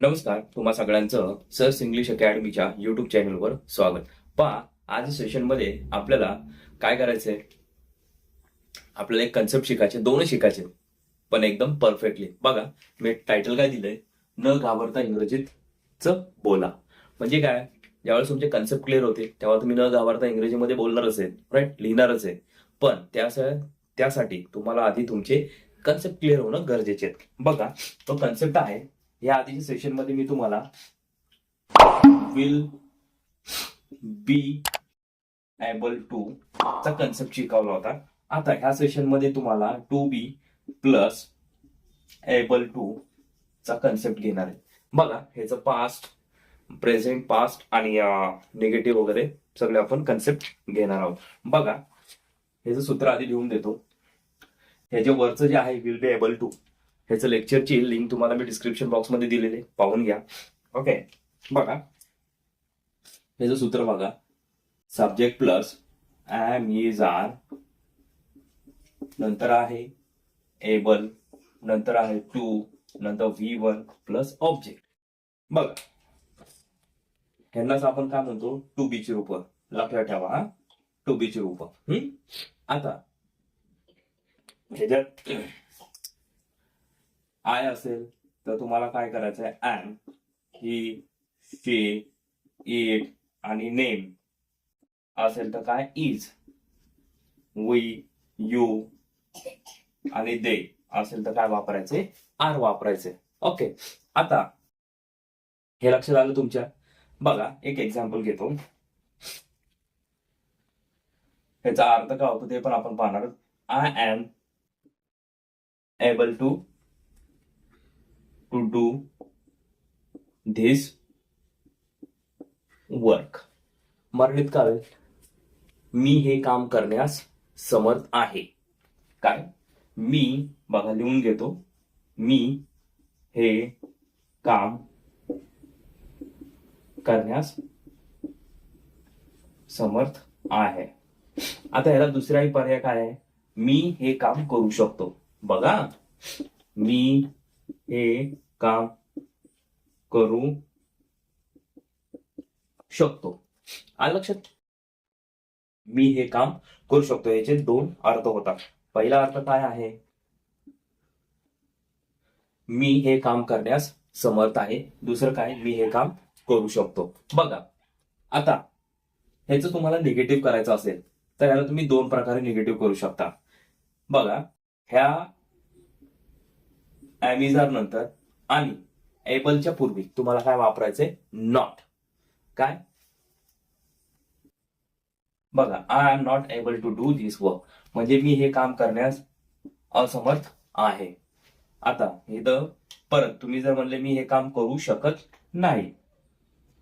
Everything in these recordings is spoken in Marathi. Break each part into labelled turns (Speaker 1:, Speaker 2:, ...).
Speaker 1: नमस्कार तुम्हा सगळ्यांचं सर्स इंग्लिश अकॅडमीच्या युट्यूब चॅनलवर स्वागत. पहा आज सेशनमध्ये आपल्याला काय करायचंय? आपल्याला एक कन्सेप्ट शिकायचे दोन शिकायचे पण एकदम परफेक्टली बघा मी टायटल काय दिलंय? न घाबरता इंग्रजीत च बोला. म्हणजे काय? ज्यावेळेस तुमचे कन्सेप्ट क्लिअर होते तेव्हा तुम्ही न घाबरता इंग्रजीमध्ये बोलणारच आहे राईट लिहिणारच आहे पण त्या त्यासाठी तुम्हाला आधी तुमचे कन्सेप्ट क्लिअर होणं गरजेचे आहे बघा तो कन्सेप्ट आहे या आधीच्या सेशनमध्ये मी तुम्हाला विल बी एबल टू चा कन्सेप्ट शिकवला होता. आता ह्या सेशनमध्ये तुम्हाला to be plus able to चा कन्सेप्ट घेणार आहे. बघा ह्याचं पास्ट प्रेझेंट पास्ट आणि निगेटिव्ह वगैरे सगळे आपण कन्सेप्ट घेणार आहोत. बघा ह्याचं सूत्र आधी लिहून देतो. ह्याच्या वरचं जे आहे विल बी एबल टू ह्याचं लेक्चरची लिंक तुम्हाला मी डिस्क्रिप्शन बॉक्समध्ये दिलेले पाहून घ्या. ओके बघा. ह्याचं सूत्र बघा. Subject plus am is are नंतर आहे एबल नंतर आहे टू नंतर व्ही वन प्लस ऑब्जेक्ट बघा. ह्यांनाच आपण काय म्हणतो? टू बीची रूप. लक्षात ठेवा हा. टू बीची रूप. हम्म? आता. ह्याच्यात आय असेल तर तुम्हाला काय करायचं आहे ॲन ही शी इट आणि नेम असेल तर काय? इज वी यू आणि दे असेल तर काय वापरायचे? आर वापरायचे. ओके आता हे लक्षात आलं तुमच्या? बघा एक एक्झाम्पल घेतो. ह्याचा अर्थ काय होतो ते पण आपण पाहणार I am able to to do this work मराठीत काय? मी हे काम करण्यास समर्थ आहे. काय? मी बघा लिहून घेतो. मी हे काम करण्यास समर्थ आहे. आता ह्याला दुसराही पर्याय काय आहे? मी हे काम करू शकतो. बघा. मी हे काम करू शकतो. आलं लक्षात? मी हे काम करू शकतो. याचे दोन अर्थ होतात. पहिला अर्थ काय आहे? मी हे काम करण्यास समर्थ आहे. दुसरं काय? मी हे काम करू शकतो. बघा आता ह्याचं तुम्हाला निगेटिव्ह करायचं असेल तर याला तुम्ही दोन प्रकारे निगेटिव्ह करू शकता. बघा ह्या ॲमिझार नंतर आणि एबलच्या पूर्वी तुम्हाला काय वापरायचंय? नॉट काय? बघा I am not able to do this work म्हणजे मी हे काम करण्यास असमर्थ आहे. आता हे तर परत तुम्ही जर म्हणले मी हे काम करू शकत नाही.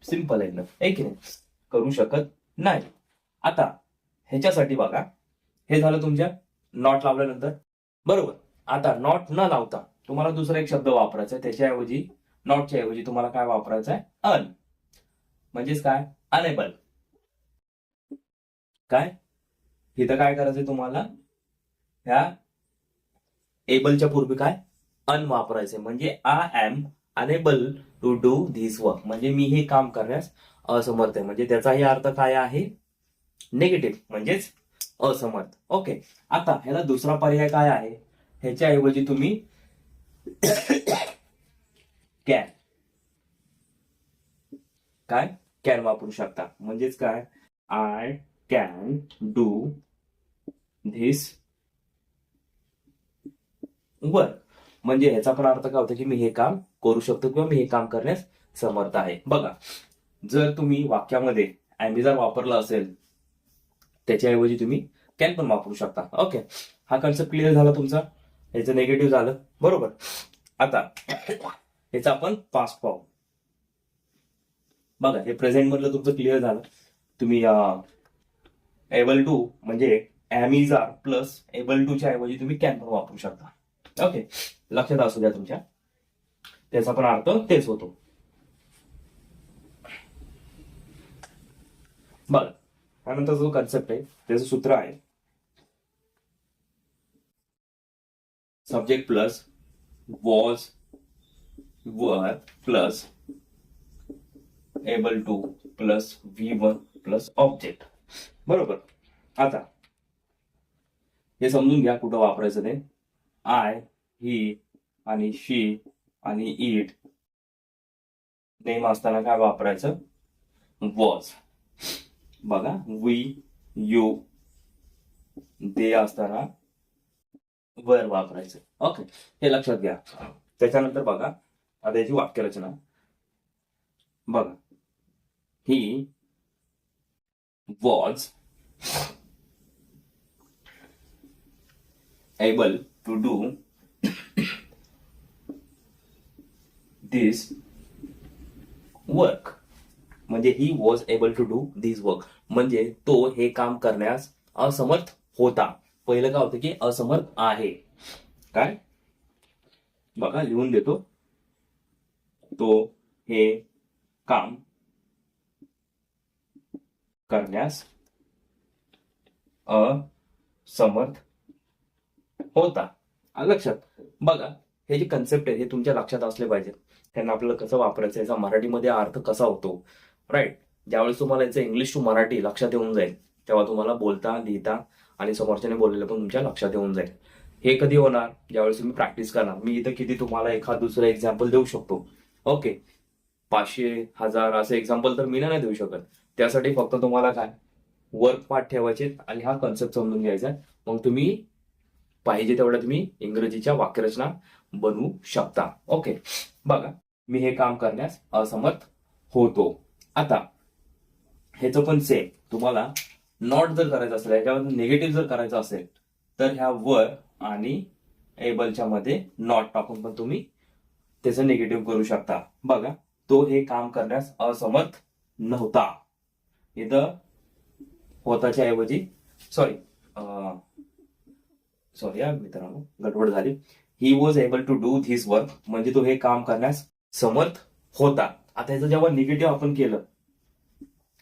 Speaker 1: सिंपल आहे ना? आहे की नाही? करू शकत नाही. आता ह्याच्यासाठी बघा. हे झालं तुमच्या नॉट लावल्यानंतर. बरोबर. आता नॉट न लावता तुम्हाला दुसरा एक शब्द वापरायचा आहे. त्याच्याऐवजी नॉटच्या ऐवजी तुम्हाला काय वापरायचं आहे? अन. म्हणजेच काय? अनेबल काय? इथं काय करायचंय तुम्हाला? ह्या एबलच्या पूर्वी काय? अन वापरायचंय. म्हणजे I am unable to do this work म्हणजे मी हे काम करण्यास असमर्थ आहे. म्हणजे त्याचाही अर्थ काय आहे? निगेटिव्ह म्हणजेच असमर्थ. ओके आता ह्याला दुसरा पर्याय काय आहे? ह्याच्या ऐवजी तुम्ही कॅन. काय? कॅन वापरू शकता. म्हणजेच काय? आय कॅन डू धिस वर म्हणजे ह्याचा पण अर्थ काय होतो की मी हे काम करू शकतो किंवा मी हे काम करण्यास समर्थ आहे. बघा जर तुम्ही वाक्यामध्ये ॲमिझार वापरला असेल त्याच्याऐवजी तुम्ही कॅन पण वापरू शकता. ओके. हा कन्सेप्ट क्लिअर झाला तुमचा? ह्याचं निगेटिव्ह झालं. बरोबर. आता ह्याचा आपण पास्ट पाहू. बघा हे प्रेझेंट मधलं तुमचं क्लिअर झालं. तुम्ही एबल टू म्हणजे ॲमिझार प्लस एबल टूच्या ऐवजी तुम्ही कॅन पण वापरू शकता. ओके लक्षात असू द्या तुमच्या. त्याचा पण अर्थ तेच होतो. बघा. त्यानंतर जो कन्सेप्ट आहे त्याचं सूत्र आहे subject plus was were plus able to plus V one plus object बरोबर? आता हे समजून घ्या कुठं वापरायचं ते. आय ही आणि शी आणि इट नेम असताना काय वापरायचं? वॉज बघा वी यू दे असताना वर वापरायचं. ओके हे लक्षात घ्या. त्याच्यानंतर बघा आता याची वाक्यरचना. बघा. He was able to do this work म्हणजे he was able to do this work म्हणजे तो हे काम करण्यास असमर्थ होता. पहिलं काय होतं की असमर्थ आहे. काय? बघा लिहून देतो. तो हे काम करण्यास असमर्थ होता. लक्षात. बघा हे जे कन्सेप्ट आहे हे तुमच्या लक्षात असले पाहिजे त्यांना आपल्याला कसं वापरायचं याचा मराठीमध्ये अर्थ कसा होतो? राईट ज्यावेळेस तुम्हाला याचं इंग्लिश टू मराठी लक्षात येऊन जाईल तेव्हा तुम्हाला बोलता लिहिता आणि समोरच्याने बोललेलं पण तुमच्या लक्षात येऊन जाईल. हे कधी होणार? ज्यावेळेस तुम्ही प्रॅक्टिस करणार. मी इथं किती तुम्हाला एखाद दुसरं एक्झाम्पल देऊ शकतो. ओके पाचशे हजार असं एक्झाम्पल तर मी नाही देऊ शकत. त्यासाठी फक्त तुम्हाला काय? वर्क पाठ ठेवायचे आणि हा कन्सेप्ट समजून घ्यायचा. मग तुम्ही पाहिजे तेवढ्या तुम्ही इंग्रजीच्या वाक्यरचना बनवू शकता. ओके बघा. मी हे काम करण्यास असमर्थ होतो. आता ह्याचं पण सेम तुम्हाला नॉट जर करायचं असेल याच्यामध्ये निगेटिव्ह जर करायचं असेल तर ह्या वर आणि एबलच्या मध्ये नॉट टाकून पण तुम्ही त्याचं निगेटिव्ह करू शकता. बघा तो हे काम करण्यास असमर्थ नव्हता. इथं होताच्या ऐवजी सॉरी सॉरी या मित्रांनो गडबड झाली. He was able to do this work म्हणजे तो हे काम करण्यास समर्थ होता. आता याचं जेव्हा निगेटिव्ह आपण केलं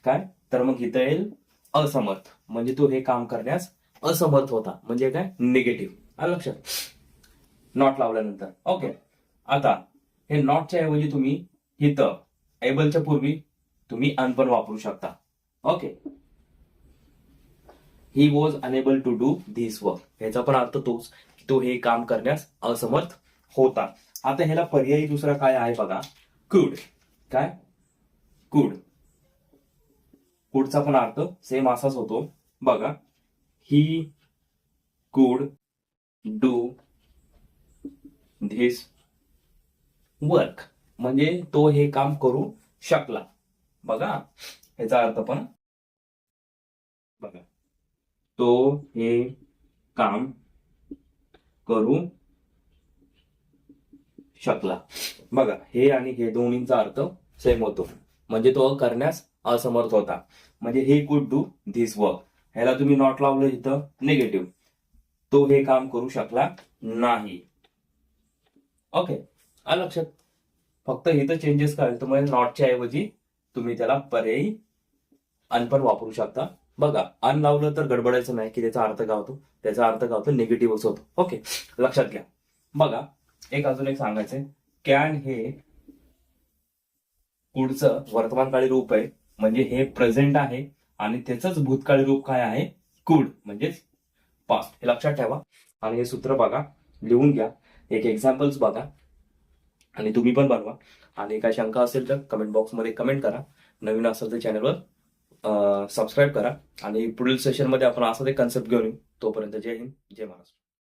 Speaker 1: काय? तर मग इथं येईल असमर्थ. म्हणजे तो हे काम करण्यास असमर्थ होता. म्हणजे काय? निगेटिव्ह आलं लक्षात? नॉट लावल्यानंतर. ओके आता हे नॉटच्या ऐवजी तुम्ही इथं एबलच्या पूर्वी तुम्ही अनपण वापरू शकता. Okay he was unable to do this work ह्याचा पण अर्थ तोच की तो हे काम करण्यास असमर्थ होता. आता ह्याला पर्यायी दुसरा काय आहे बघा? कुड काय? कुड पुढचा पण अर्थ सेम असाच होतो. बघा. He could do this work म्हणजे तो हे काम करू शकला. बघा. ह्याचा अर्थ पण बघा. तो हे काम करू शकला. बघा. हे आणि हे दोन्हींचा अर्थ सेम होतो. म्हणजे तो करण्यास असमर्थ होता. म्हणजे हे कुड डू धिस वर्क ह्याला तुम्ही नॉट लावलं इथं निगेटिव्ह तो हे काम करू शकला नाही. ओके आ लक्षात? फक्त इथं चेंजेस काय तुम्हाला नॉटच्या ऐवजी तुम्ही त्याला पर्यायी अन पण वापरू शकता. बघा अन लावलं तर गडबडायचं नाही की त्याचा अर्थ काय होतो? त्याचा अर्थ काय होतो? निगेटिव्हच होतो. ओके लक्षात घ्या. बघा एक अजून एक सांगायचंय. कॅन हे पुढचं वर्तमानकाळी रूप आहे. म्हणजे हे प्रेझेंट आहे आणि त्याचंच भूतकाळी रूप काय आहे? कुड म्हणजेच पास्ट हे लक्षात ठेवा. आणि हे सूत्र बघा. लिहून घ्या. एक एक्झाम्पल्स बघा. आणि तुम्ही पण बनवा. आणि काय शंका असेल तर कमेंट बॉक्समध्ये कमेंट करा. नवीन असेल तर चॅनलवर सबस्क्राईब करा. आणि पुढील सेशनमध्ये आपण असं ते कन्सेप्ट घेऊन येऊ. तोपर्यंत जय हिंद जय महाराष्ट्र.